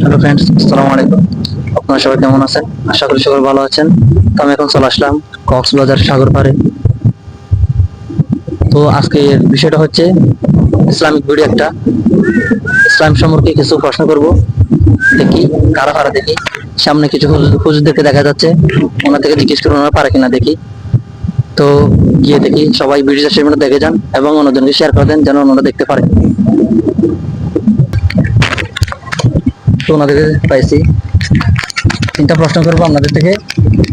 Hello friends আসসালামু আলাইকুম। আপনারা সবাই কেমন আছেন? আশা করি সবাই ভালো আছেন। তো আমি এখন চলে আসলাম কক্সবাজার সাগর পাড়ে তো আজকে বিষয়টা হচ্ছে ইসলামিক ভিডিও একটা। ইসলাম সম্পর্কে কিছু প্রশ্ন করব। দেখি, কারা পারা দেখি? সামনে কিছু হুজুর- হুজুরদেরকে দেখা যাচ্ছে। ওনার থেকে জিজ্ঞেস করুন, ওনারা পারে কিনা দেখি। তো গিয়ে দেখি, সবাই ভিডিওটা শেষ দেখে যান এবং অন্যজনকে শেয়ার করে দেন, যেন ওনারা দেখতে পারে। তো ওনাদেরকে পাইছি। তিনটা প্রশ্ন করব আপনাদের থেকে।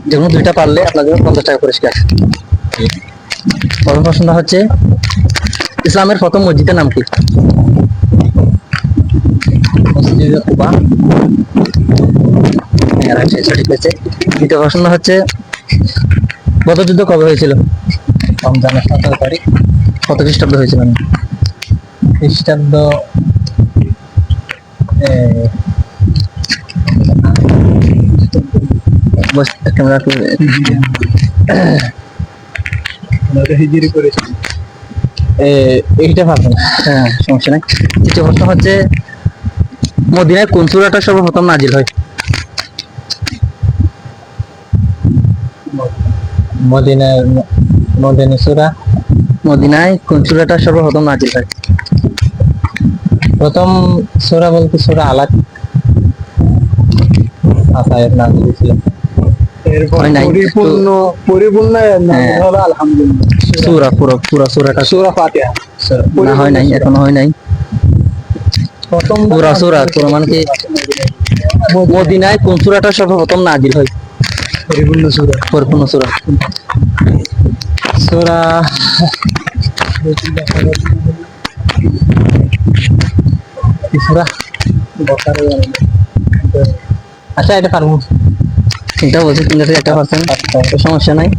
যে দুইটা পারলে আপনাদের পঞ্চাশ টাকা পুরস্কার। প্রথম প্রশ্নটা হচ্ছে ইসলামের প্রথম মসজিদের নাম কি? হ্যাঁ, দ্বিতীয় প্রশ্ন হচ্ছে কবে হয়েছিল? রমজানের সতেরো তারিখ। কত খ্রিস্টাব্দ হয়েছিল? খ্রিস্টাব্দ বস হিজিরি করেছে। এইটা পারবেন হ্যাঁ সমস্যা নাই। তৃতীয় প্রশ্ন হচ্ছে মদিনায় কোন সূরাটা সর্বপ্রথম নাজিল হয়? মদিনার মদিনা সুরা মদিনায় কোন সূরাটা সর্বপ্রথম নাজিল হয়? প্রথম সুরা বলতে সুরা আলাক আসায়ের এরপর হয় নাই, পরিপূর্ণ পরিপূর্ণ নাম হ্যাঁ। হলো আলহামদুলিল্লাহ। সূরা পুরো পুরো সূরাটা সূরা ফাতিহা। না হয় নাই এখনও হয় নাই। প্রথম পুরা সূরা পুরো মানে কি? মদিনায় কোন সূরাটা সর্বপ্রথম নাজিল হয়? পরিপূর্ণ সূরা। পরিপূর্ণ সূরা। সুরা কি আচ্ছা এটা পারব। তিনটা বলছি তিনটা থেকে একটা পার্সেন্ট সমস্যা নাই।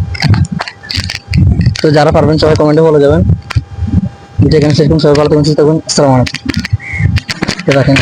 তো যারা পারবেন সবাই কমেন্টে বলে যাবেন। যেখানে সেরকম সবাই ভালো থাকবেন সুস্থ থাকবেন আসসালামু আলাইকুম। রাখেন।